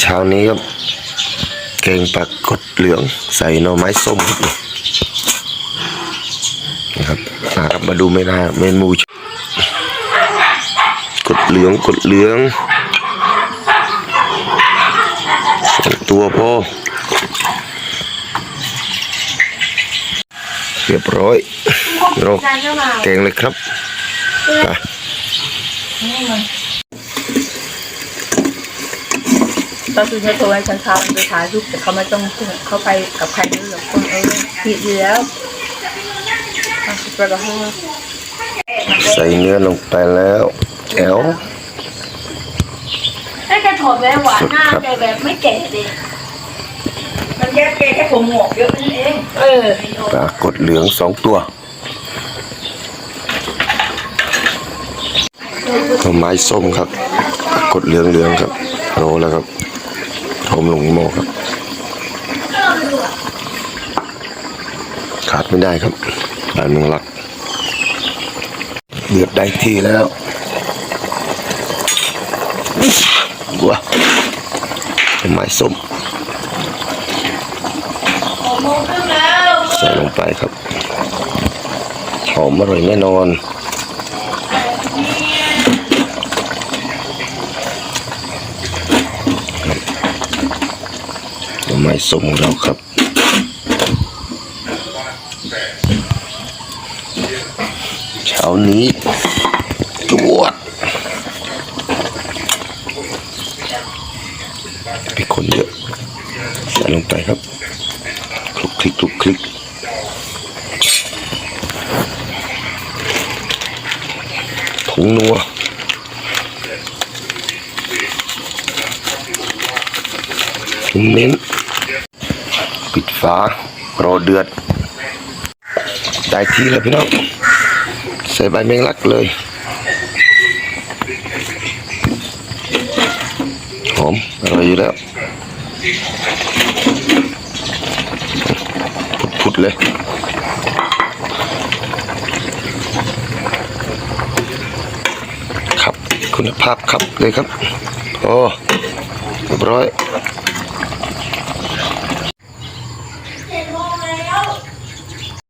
เช้านี้ครับแกงปลากดเหลืองใส่หน่อไม้ส้มนะครับมาครับมาดูเมนูเมนูกดเหลืองกดเหลืองสองตัวพอเรียบร้อยเราแกงเลยครับไป ก็คือให้โทรให้ฉันเขาไปถ่ายรูปแต่เขาไม่ต้องเขาไปกับใครนี่หรอกคนเออผิดอยู่แล้วอะไปกับเขาใส่เนื้อลงไปแล้วแจ๋วไอ้แกถอดแววหวานหน้าแกแบบไม่แก่ดิมันแค่แกแค่ผมหงอกเยอะนั่นเอง เออปลากดเหลืองสองตัวหน่อไม้ส้มครับปลากดเหลืองเหลืองๆครับโรยแล้วครับ ทมลงหม้อครับ ขาดไม่ได้ครับปลาหนึ่งลักเดือดได้ที่แล้วว้าหน่อไม้ส้มใส่ลงไปครับหอมอร่อยแน่นอน หน่อ ไม้สมของเราครับเช้านี้จวดพี่คนเยอะใส่ลงไปครับคลุกคลิกคลุกคลิกผงนัวเน้น ปิดฝารอเดือด ได้ที่แล้วพี่น้องใส่ใบแมงลักเลยหอมอร่อยอยู่แล้วพุดๆเลยครับคุณภาพครับเลยครับ โอ้เรียบร้อย